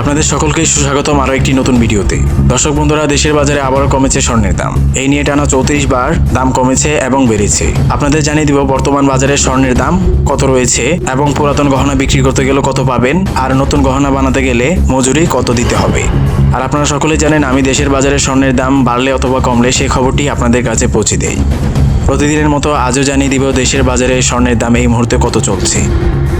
আপনাদের সকলকে সুস্বাগতম আরও একটি নতুন ভিডিওতে। দর্শক বন্ধুরা, দেশের বাজারে আবারও কমেছে স্বর্ণের দাম। এই নিয়ে টানা চৌত্রিশ বার দাম কমেছে এবং বেড়েছে। আপনাদের জানিয়ে দিব, বর্তমান বাজারে স্বর্ণের দাম কত রয়েছে এবং পুরাতন গহনা বিক্রি করতে গেলে কত পাবেন আর নতুন গহনা বানাতে গেলে মজুরি কত দিতে হবে? আর আপনারা সকলে জানেন, আমি দেশের বাজারে স্বর্ণের দাম বাড়লে অথবা কমলে সেই খবরটি আপনাদের কাছে পৌঁছে দেই। প্রতিদিনের মতো আজও জানিয়ে দিব দেশের বাজারে স্বর্ণের দাম এই মুহূর্তে কত চলছে।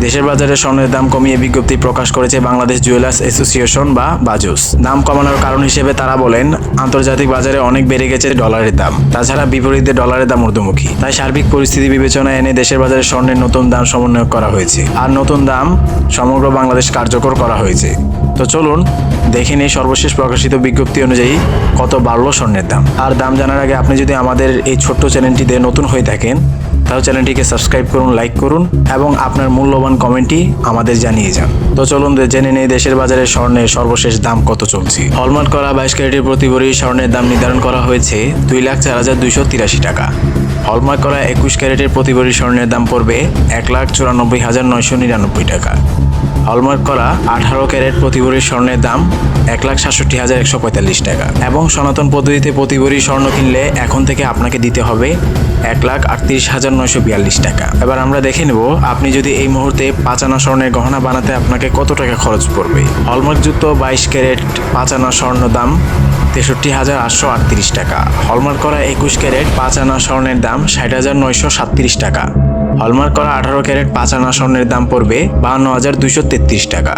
দেশের বাজারে স্বর্ণের দাম কমিয়ে বিজ্ঞপ্তি প্রকাশ করেছে বাংলাদেশ জুয়েলার্স অ্যাসোসিয়েশন বা বাজুস। দাম কমানোর কারণ হিসেবে তারা বলেন, আন্তর্জাতিক বাজারে অনেক বেড়ে গেছে ডলারের দাম। তাছাড়া বিপরীতে ডলারের দাম ঊর্ধ্বমুখী। তাই সার্বিক পরিস্থিতি বিবেচনায় এনে দেশের বাজারে স্বর্ণের নতুন দাম সমন্বয় করা হয়েছে। আর নতুন দাম সমগ্র বাংলাদেশ কার্যকর করা হয়েছে। তো চলুন, দেখে নিই সর্বশেষ প্রকাশিত বিজ্ঞপ্তি অনুযায়ী কত বাড়লো স্বর্ণের দাম? আর দাম জানার আগে আপনি যদি আমাদের এই ছোট্ট চ্যানেলটিতে নতুন হয়ে থাকেন, তাহলে চ্যানেলটিকে সাবস্ক্রাইব করুন, লাইক করুন, এবং আপনার মূল্যবান কমেন্টটি আমাদের জানিয়ে যান। তো চলুন জেনে নেই দেশের বাজারে স্বর্ণের সর্বশেষ দাম কত চলছে। হলমার্ক করা বাইশ ক্যারেটের প্রতি স্বর্ণের দাম নির্ধারণ করা হয়েছে দুই লাখ চার হাজার দুইশো তিরাশি টাকা। হলমার্ক করা একুশ ক্যারেটের প্রতি স্বর্ণের দাম পড়বে এক লাখ চুরানব্বই হাজার নয়শো নিরানব্বই টাকা। হলমার্ক করা আঠারো ক্যারেট প্রতি ভরি স্বর্ণের দাম এক লাখ সাতষট্টি হাজার একশো পঁয়তাল্লিশ টাকা। এবং সনাতন পদ্ধতিতে প্রতি ভরি স্বর্ণ কিনলে এখন থেকে আপনাকে দিতে হবে এক লাখ আটত্রিশ হাজার নয়শো বিয়াল্লিশ টাকা। এবার আমরা দেখে নেব আপনি যদি এই মুহূর্তে পাঁচানা স্বর্ণের গহনা বানাতে আপনাকে কত টাকা খরচ পড়বে। হলমার্কযুক্ত বাইশ ক্যারেট পাঁচানা স্বর্ণ দাম তেষট্টি হাজার আটশো আটত্রিশ টাকা। হলমার্ক করা একুশ ক্যারেট পাঁচ আনা স্বর্ণের দাম ষাট হাজার নয়শো সাতত্রিশ টাকা। হলমার্ক করা আঠারো ক্যারেট পাঁচ আনা স্বর্ণের দাম পড়বে বাহান্ন হাজার দুশো তেত্রিশ টাকা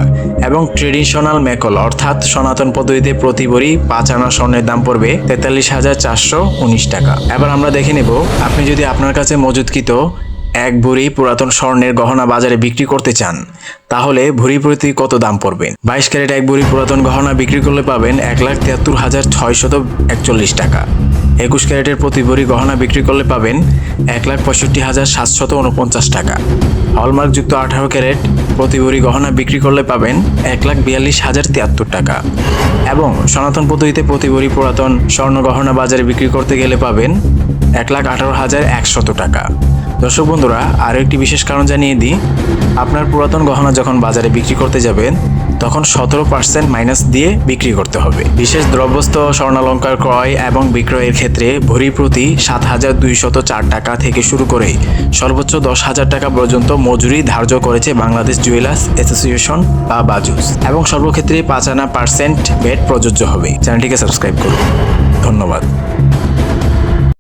এবং ট্রেডিশনাল মেকল অর্থাৎ সনাতন পদ্ধতিতে প্রতি ভরি পাঁচ আনা স্বর্ণের দাম পড়বে তেতাল্লিশ হাজার চারশো উনিশ টাকা। এবার আমরা দেখে নেব, আপনি যদি আপনার কাছে মজুদকৃত এক ভরি পুরাতন স্বর্ণের গহনা বাজারে বিক্রি করতে চান, তাহলে ভরি প্রতি কত দাম পড়বে? বাইশ ক্যারেট এক ভরি পুরাতন গহনা বিক্রি করলে পাবেন এক লাখ তিয়াত্তর হাজার ছয়শত একচল্লিশ টাকা। একুশ ক্যারেটের প্রতি ভরি গহনা বিক্রি করলে পাবেন এক লাখ পঁয়ষট্টি হাজার সাতশত উনপঞ্চাশ টাকা। হলমার্কযুক্ত আঠারো ক্যারেট প্রতি ভরি গহনা বিক্রি করলে পাবেন এক লাখ বিয়াল্লিশ হাজার তিয়াত্তর টাকা। এবং সনাতন পদ্ধতিতে প্রতি ভরি পুরাতন স্বর্ণ গহনা বাজারে বিক্রি করতে গেলে পাবেন এক লাখ আঠারো হাজার একশত টাকা। দর্শক বন্ধুরা আরও একটি বিশেষ কারণ জানিয়ে দিই। আপনার পুরাতন গহনা যখন বাজারে বিক্রি করতে যাবেন, তখন সতেরো পার্সেন্ট মাইনাস দিয়ে বিক্রি করতে হবে। বিশেষ দ্রব্যস্থ স্বর্ণালঙ্কার ক্রয় এবং বিক্রয়ের ক্ষেত্রে ভরি প্রতি সাত হাজার দুইশত চার টাকা থেকে শুরু করে সর্বোচ্চ দশ হাজার টাকা পর্যন্ত মজুরি ধার্য করেছে বাংলাদেশ জুয়েলার্স অ্যাসোসিয়েশন বা বাজুস। এবং সর্বক্ষেত্রে পাঁচ আনা পার্সেন্ট ভ্যাট প্রযোজ্য হবে। চ্যানেলটিকে সাবস্ক্রাইব করুন। ধন্যবাদ।